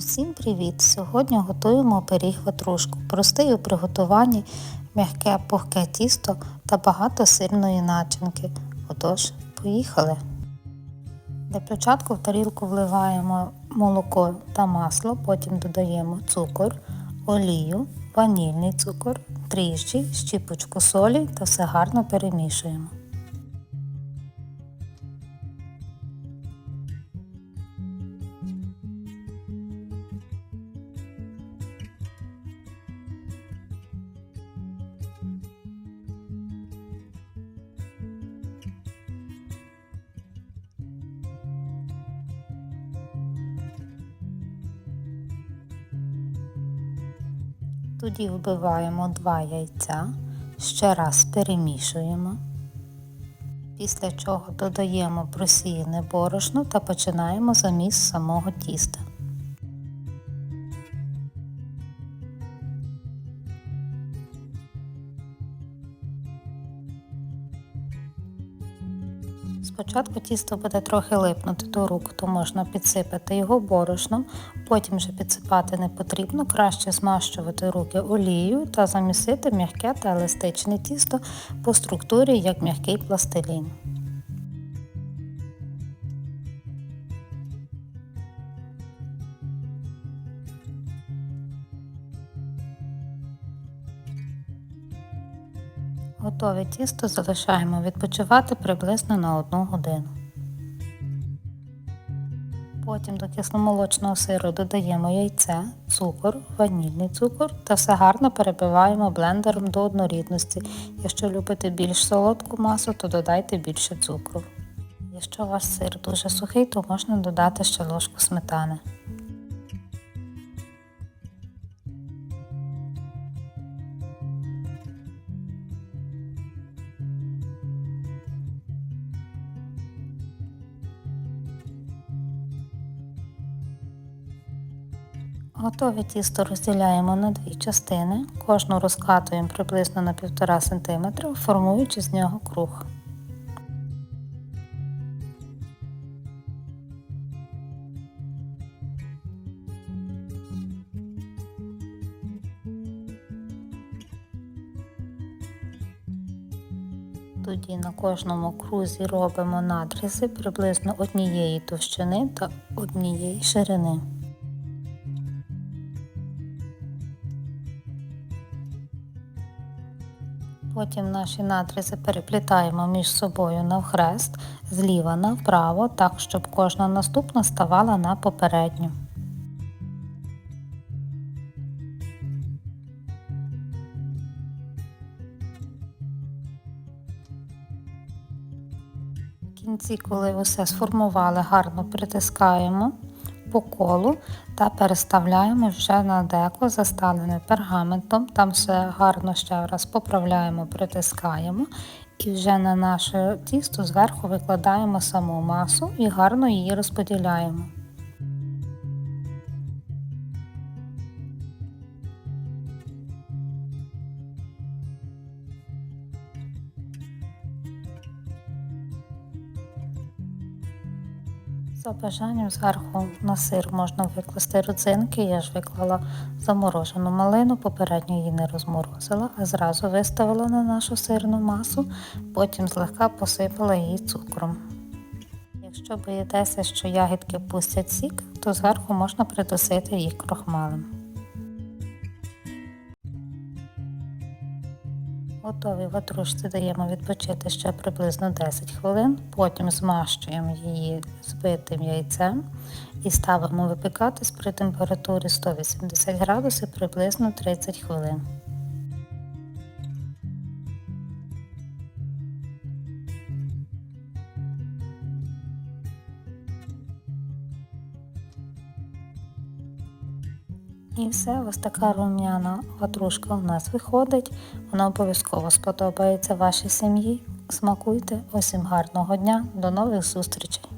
Усім привіт! Сьогодні готуємо пиріг ватрушку. Простий у приготуванні, м'яке пухке тісто та багато сирної начинки. Отож, поїхали! Для початку в тарілку вливаємо молоко та масло, потім додаємо цукор, олію, ванільний цукор, дріжджі, щіпочку солі та все гарно перемішуємо. Тоді вбиваємо 2 яйця, ще раз перемішуємо, після чого додаємо просіяне борошно та починаємо заміс самого тіста. Спочатку тісто буде трохи липнути до рук, то можна підсипати його борошном, потім вже підсипати не потрібно, краще змащувати руки олією та замісити м'яке та еластичне тісто по структурі як м'який пластилін. Готове тісто залишаємо відпочивати приблизно на 1 годину. Потім до кисломолочного сиру додаємо яйце, цукор, ванільний цукор та все гарно перебиваємо блендером до однорідності. Якщо любите більш солодку масу, то додайте більше цукру. Якщо ваш сир дуже сухий, то можна додати ще ложку сметани. Готове тісто розділяємо на дві частини, кожну розкатуємо приблизно на 1,5 см, формуючи з нього круг. Тоді на кожному крузі робимо надрізи приблизно однієї товщини та однієї ширини. Потім наші надрізи переплітаємо між собою навхрест, зліва направо, так, щоб кожна наступна ставала на попередню. В кінці, коли усе сформували, гарно притискаємо по колу та переставляємо вже на деко, заставлене пергаментом. Там все гарно ще раз поправляємо, притискаємо і вже на наше тісто зверху викладаємо саму масу і гарно її розподіляємо. За бажанням зверху на сир можна викласти родзинки. Я ж виклала заморожену малину, попередньо її не розморозила, а зразу виставила на нашу сирну масу, потім злегка посипала її цукром. Якщо боїтеся, що ягідки пустять сік, то зверху можна придусити їх крохмалем. Готові ватрушці даємо відпочити ще приблизно 10 хвилин, потім змащуємо її збитим яйцем і ставимо випікатись при температурі 180 градусів приблизно 30 хвилин. І все, ось така рум'яна ватрушка у нас виходить. Вона обов'язково сподобається вашій сім'ї. Смакуйте, усім гарного дня, до нових зустрічей!